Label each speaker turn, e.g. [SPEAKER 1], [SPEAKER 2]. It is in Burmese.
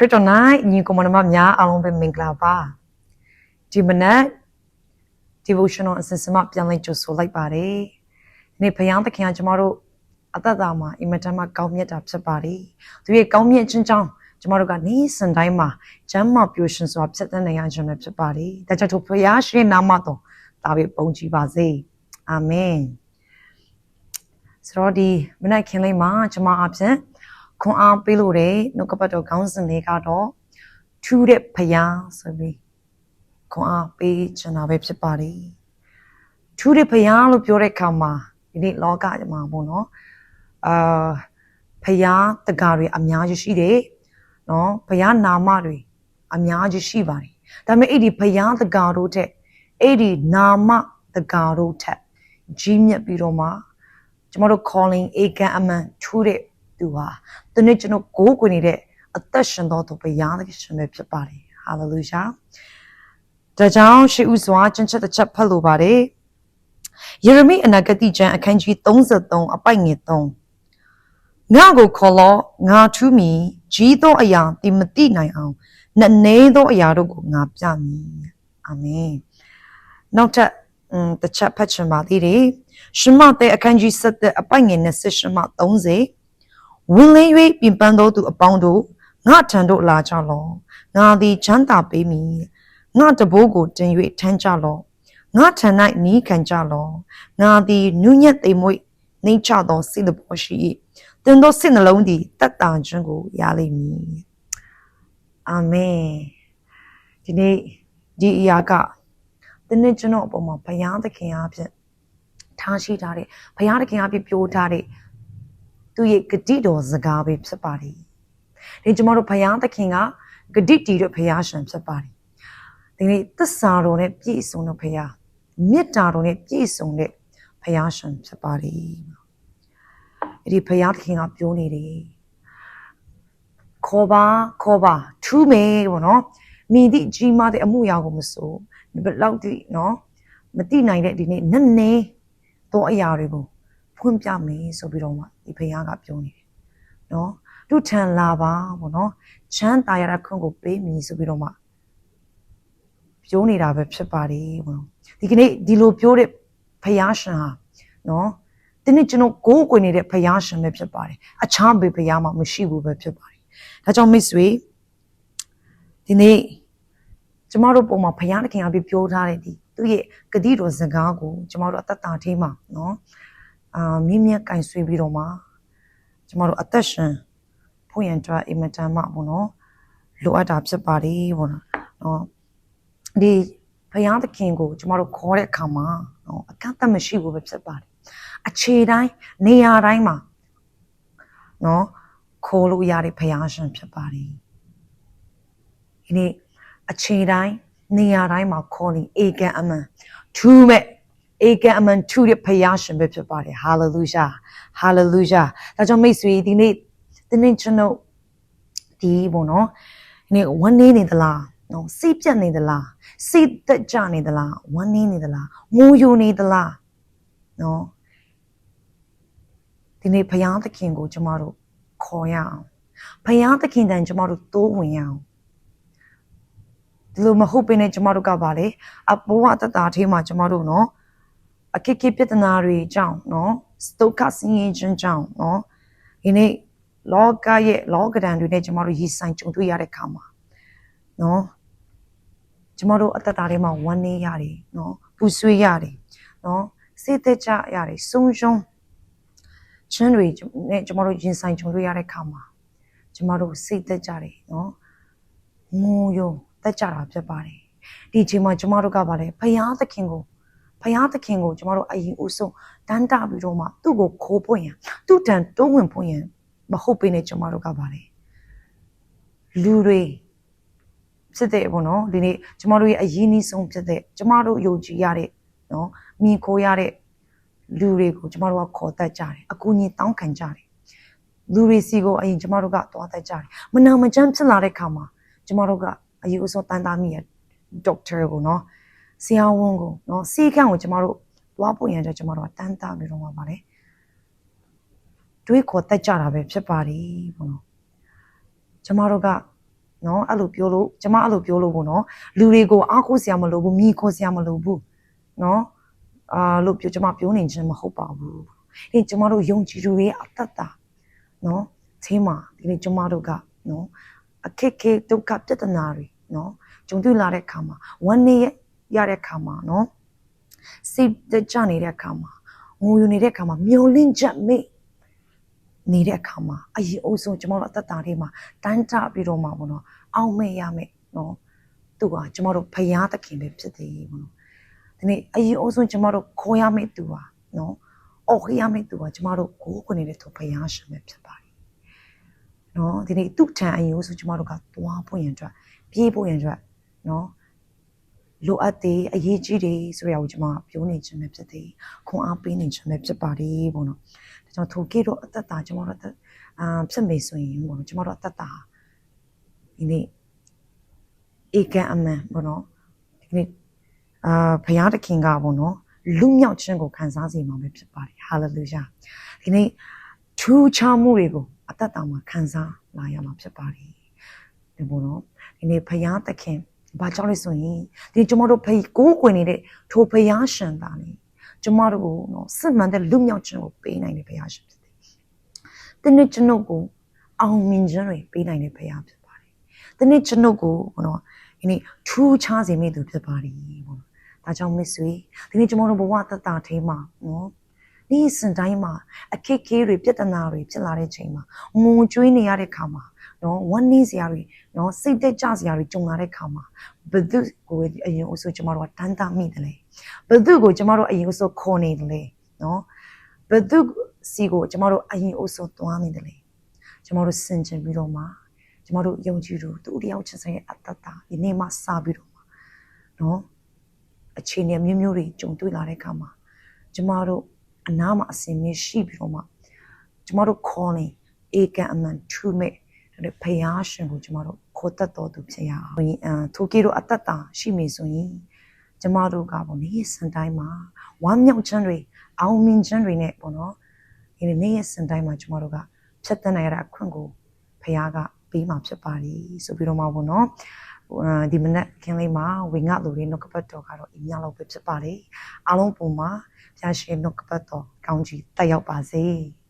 [SPEAKER 1] ခရစ်တော်၌ညီကိုမနမများအားလုံးပဲမင်္ဂလာပါဒီမနက် devotional အစစ်စမပြန်လည်ကြိုဆိုလိုက်ပါတယ်ဒီနေ့ဘုရားသခင်ကကျမတို့အသက်တာမှာအင်မတန်မှကောင်းမြတ်တာဖြစ်ပါတယ်သူရဲ့ကောင်းမြတ်ခြင်းကြောင့်ကျမတို့ကနေ့စဉ်တိုင်းမှာကျမ်းမာပျော်ရွှင်စွာဖြစ်တဲ့နေရာခြင်းပဲဖြစ်ပါတယ်ဒါကြောင့်ထိုဘုရားရှင်နာမတော်ဒါပဲပုံကြည်ပါစေအာမင်ဆိုတော့ဒီမနက်ခင်းလေးမှာကျမအပြင် ခွန်အားပေးလို့တဲ့နှုတ်ကပတ်တော်ခေါင်းစဉ်လေးကတော့ထူးတဲ့ဖယားဆိုပြီးခွန်အားပေးချင်တာပဲဖြစ်ပါတယ်ထူးတဲ့ဖယားလို့ပြောတဲ့အခါမှာဒီနေ့လောကမှာပေါ့နော်အာဖယားတကာတွေအများကြီးရှိတယ်နော်ဖယားနာမတွေအများကြီးရှိပါတယ်ဒါပေမဲ့အဲ့ဒီဖယားတကာတို့တဲ့အဲ့ဒီနာမတကာတို့ထက်ကြီးမြတ်ပြီးတော့မှကျမတို့ calling အေကန်အမှန်ထူးတဲ့ သူဟာဒီနေ့ကျွန်တော်ကိုးကွယ်နေတဲ့အသက်ရှင်တော်သူဘုရားသခင်ပဲဖြစ်ပါတယ်ဟာလေလုယာဒါကြောင့်ရှေးဥစွာကျင့်ချက်တစ်ချက်ဖတ်လိုပါတယ်ယေရမိအနာဂတိကျမ်းအခန်းကြီး33အပိုက်ငယ်3ငါကိုခေါ်လောငါထူးမီကြီးသောအရာတိမတိနိုင်အောင်နည်းနည်းသောအရာတို့ကိုငါပြမည်အာမင်နောက်ထပ်อืมတစ်ချက်ဖတ်ချင်ပါသေးတယ်ရှမတဲ့အခန်းကြီး7အပိုက်ငယ်28ရှမ30 ဝင်လင်း၍ပြင်ပန်းသောသူအပေါင်းတို့ငါထံသို့လာကြလော့ငါသည်ချမ်းသာပေးမည်ငါတဘိုးကိုတင်၍ထမ်းကြလော့ငါထံ၌နီးခံကြလော့ငါသည်နုညက်သိမ်မွေ့နှိမ့်ချသောစိတ်တဘောရှိ၏တင်သောစိတ်နှလုံးသည်တတ်တာခြင်းကိုရလိမ့်မည်အာမင်ဒီနေ့ဒီအရာကဒီနေ့ကျွန်တော်အပေါ်မှာဘုရားသခင်အားဖြင့်ထားရှိထားတဲ့ဘုရားသခင်အားဖြင့်ပြောထားတဲ့ သူရဲ့ဂတိတော်စကားပဲဖြစ်ပါတယ်ဒီကျွန်တော်တို့ဘုရားသခင်ကဂတိတည်တဲ့ဘုရားရှင်ဖြစ်ပါတယ်ဒီနေ့သစ္စာတော်နဲ့ပြည့်စုံတဲ့ဘုရားမေတ္တာတော်နဲ့ပြည့်စုံတဲ့ဘုရားရှင်ဖြစ်ပါတယ်အဲ့ဒီဘုရားသခင်ကပြောနေတယ်ခေါ်ပါခေါ်ပါထူးမယ်ပေါ့နော်မိသည့်ကြီးမားတဲ့အမှုရာကိုမစိုးဘယ်လောက်တိနော်မတိနိုင်တဲ့ဒီနေ့နည်းနည်းသောအရာတွေကို ဖွင့်ပြမယ်ဆိုပြီးတော့မှဒီဘုရားကပြောနေတယ်နော်သူထံလာပါပေါ့နော်ချမ်းသာရတဲ့ခွင့်ကိုပေးမည်ဆိုပြီးတော့မှပြောနေတာပဲဖြစ်ပါတယ်ပေါ့ဒီကနေ့ဒီလိုပြောတဲ့ဘုရားရှင်ဟာနော်ဒီနေ့ကျွန်တော်ကိုးကွယ်နေတဲ့ဘုရားရှင်ပဲဖြစ်ပါတယ်အခြားဘေဘုရားမှမရှိဘူးပဲဖြစ်ပါတယ်ဒါကြောင့်မိတ်ဆွေဒီနေ့ကျမတို့ပုံမှာဘုရားသခင်အပြပြောထားတဲ့ဒီသူ့ရဲ့ဂတိတော်စကားကိုကျမတို့အသက်တာထဲမှာနော် အာမြင့်မြတ်ကင်ဆွေးပြီးတော့မှကျမတို့အသက်ရှင်ဖို့ရန်အတွက်အင်မတန်မှပေါ့နော်လိုအပ်တာဖြစ်ပါတယ်ပေါ့နော်နော်ဒီဘုရားသခင်ကိုကျမတို့ခေါ်တဲ့အခါမှာနော်အကန့်အသတ်မရှိဘူးပဲဖြစ်ပါတယ်အခြေတိုင်းနေရာတိုင်းမှာနော်ခေါ်လို့ရတဲ့ဘုရားရှင်ဖြစ်ပါတယ်ဒီနေ့အခြေတိုင်းနေရာတိုင်းမှာခေါ်နေအေကန်အမှန်ထူးမဲ့ အေကန်အမှန်ထူးတဲ့ဖယားရှင်ပဲဖြစ်ပါတယ်ဟာလေလုယာဟာလေလုယာဒါကြောင့်မိတ်ဆွေဒီနေ့ဒီနေ့ကျွန်တော်ဒီပေါ့နော်ဒီနေ့ဝမ်းနေနေသလားနော်စိတ်ပြတ်နေသလားစိတ်သက်ကြနေသလားဝမ်းနေနေသလားငိုယိုနေသလားနော်ဒီနေ့ဖယားသခင်ကိုကျမတို့ခေါ်ရအောင်ဖယားသခင်တန်ကျမတို့တိုးဝင်ရအောင်ဒီလိုမဟုတ်ဘဲနဲ့ကျမတို့ကပါလေအဘောအတတာအထေးမှာကျမတို့နော် အခက်အခဲပြဿနာတွေကြောင့်နော်စတုခဆင်းရဲခြင်းကြောင့်နော်ဒီနေ့လောကရဲ့လောကဒဏ်တွေနဲ့ကျမတို့ရင်ဆိုင်ကြုံတွေ့ရတဲ့ခါမှာနော်ကျမတို့အတ္တတာထဲမှာဝမ်းနေရတယ်နော်ပူဆွေးရတယ်နော်စိတ်သက်ကြရတယ်ဆုံးရှုံးခြင်းတွေနဲ့ကျမတို့ရင်ဆိုင်ကြုံတွေ့ရတဲ့ခါမှာကျမတို့စိတ်သက်ကြတယ်နော်ငိုယုံတက်ကြတာဖြစ်ပါတယ်ဒီအချိန်မှာကျမတို့ကပါလေဖယားသခင်ကို ဖယားသခင်ကိုကျမတို့အရင်ဦးဆုံးတန်းတပြီးတော့မှသူ့ကိုခိုးပွင့်ရန်သူ့တန်တိုးဝင်ပွင့်ရန်မဟုတ်ပေနဲ့ကျမတို့ကပါလေလူတွေဖြစ်တဲ့ပေါ့နော်ဒီနေ့ကျမတို့ရဲ့အရင်နီးဆုံးဖြစ်တဲ့ကျမတို့ယုံကြည်ရတဲ့နော်မြင်ခိုးရတဲ့လူတွေကိုကျမတို့ကခေါ်တတ်ကြတယ်အကူအညီတောင်းခံကြတယ်လူတွေစီကိုအရင်ကျမတို့ကသွားတတ်ကြတယ်မနာမကျန်းဖြစ်လာတဲ့ခါမှာကျမတို့ကအယူအဆတန်တာမိရဒေါက်တာကိုနော် ဆရာဝန်ကိုနော်စီကံကိုကျမတို့သွားဖို့ရန်အတွက်ကျမတို့ကတန်တာပြီးတော့ပါလေတွေးခေါ်တက်ကြတာပဲဖြစ်ပါတယ်ဘောနော်ကျမတို့ကနော်အဲ့လိုပြောလို့ကျမအဲ့လိုပြောလို့ပေါ့နော်လူတွေကိုအားကိုးစရာမလိုဘူးမိခိုးစရာမလိုဘူးနော်အာလို့ပြောကျမပြောနေခြင်းမဟုတ်ပါဘူးဒီကျမတို့ယုံကြည်သူတွေအတ္တတာနော်သေးမှာဒီနေ့ကျမတို့ကနော်အခက်ခဲဒုက္ခပြဿနာတွေနော်ကြုံတွေ့လာတဲ့အခါမှာဝမ်းနေရ တဲ့အခါမှာနော်စိတ်တကြနေတဲ့အခါမှာငိုယူနေတဲ့အခါမှာမျောလင့်ချက်မေ့နေတဲ့အခါမှာအရင်အုပ်ဆုံးကျမတို့အသက်တာတွေမှာတန်းတပြီးတော့မှပေါ့နော်အောက်မေ့ရမယ်နော်သူကကျမတို့ဖျားသခင်ပဲဖြစ်တယ်ပေါ့နော်ဒီနေ့အရင်အုပ်ဆုံးကျမတို့ခေါ်ရမယ့်သူပါနော်အော်ခရမယ့်သူကကျမတို့ကိုယ်ကိုယ်နေတဲ့သူဖျားရှင်ပဲဖြစ်ပါတယ်နော်ဒီနေ့သူ့ထံအရင်အုပ်ဆုံးကျမတို့ကသွားဖို့ရင်အတွက်ပြေးဖို့ရင်အတွက်နော် လိုအပ်သေးအရေးကြီးတယ်ဆိုရအောင်ကျွန်မပြောနေခြင်းပဲဖြစ်တယ်ခွန်အားပေးနေခြင်းပဲဖြစ်ပါတယ်ပေါ့နော်ဒါကြောင့်ထိုကေတော့အသက်တာကျွန်တော်တို့အသက်အာဖြစ်မေဆိုရင်ပေါ့နော်ကျွန်တော်တို့အသက်တာဒီနေ့ဧကန်အမှန်ပေါ့နော်ဒီနေ့အာဘုရားသခင်ကပေါ့နော်လူမြောက်ခြင်းကိုခံစားစေမှာပဲဖြစ်ပါတယ်ဟာလေလုယာဒီနေ့ထူးခြားမှုတွေကိုအသက်တာမှာခံစားလာရမှာဖြစ်ပါတယ်ဒီပေါ့နော်ဒီနေ့ဘုရားသခင် ဘာကြောင့်လဲဆိုရင်ဒီကျွန်တော်တို့ဖေကိုးကွယ်နေတဲ့ထိုဘုရားရှင်သားနေကျွန်တော်တို့ကိုနော်စစ်မှန်တဲ့လူမြောက်ခြင်းကိုပေးနိုင်တဲ့ဘုရားရှင်ဖြစ်တယ်။ဒီနေ့ကျွန်ုပ်ကိုအောင်မြင်ခြင်းတွေပေးနိုင်တဲ့ဘုရားဖြစ်ပါတယ်။ဒီနေ့ကျွန်ုပ်ကိုဘောနော်ဒီနေ့ထူးခြားစေမိသူဖြစ်ပါတယ်ဘောနော်။ဒါကြောင့်မစ်ဆွေဒီနေ့ကျွန်တော်တို့ဘဝတတထေးမှာနော်ဒီစင်တိုင်းမှာအခက်အခဲတွေပြဿနာတွေဖြစ်လာတဲ့ချိန်မှာငုံကြွေးနေရတဲ့ခါမှာ နော်ဝမ်းနည်းစရာတွေနော်စိတ်သက်ကြစရာတွေကြုံလာတဲ့ခါမှာဘယ်သူကိုအရင်အဆိုကျမတို့ကတန်းတမိတယ်လေဘယ်သူကိုကျမတို့အရင်အဆိုခေါ်နေတယ်လေနော်ဘယ်သူစီကိုကျမတို့အရင်အဆိုသွားနေတယ်လေကျမတို့စင်ကြင်ပြီးတော့မှကျမတို့ယုံကြည်သူသူတယောက်ချင်းဆိုင်ရဲ့အတ္တတာဒီနေ့မှစပြီးတော့မှနော်အခြေအနေမျိုးမျိုးတွေကြုံတွေ့လာတဲ့ခါမှာကျမတို့အနာမှာအစင်မရှိပြီးတော့မှကျမတို့ခေါ်နေဧကန်အမှန်ထူမဲ့ တဲ့ဖယားရှင်ကိုကျမတို့ခေါ်တတ်တော်သူဖြစ်ရအောင်။အဲထိုကီတို့အတ္တတာရှိမိဆိုရင်ကျမတို့ကပေါ့နေ့စံတိုင်းမှာဝမ်းမြောက်ခြင်းတွေအောင်မြင်ခြင်းတွေနဲ့ပေါ့နော်။ဒီနေ့စံတိုင်းမှာကျမတို့ကဖြတ်တန်းနိုင်ရတဲ့အခွင့်ကိုဖယားကပေးမှာဖြစ်ပါလိဆိုပြီးတော့မှပေါ့နော်။ဒီမနက်ခင်းလေးမှာဝေငှလူတွေနှုတ်ကပတ်တော်ကတော့အများလောက်ပဲဖြစ်ပါလေအားလုံးပုံမှာဖျားရှင်နှုတ်ကပတ်တော်ကောင်းကြီးတက်ရောက်ပါစေ။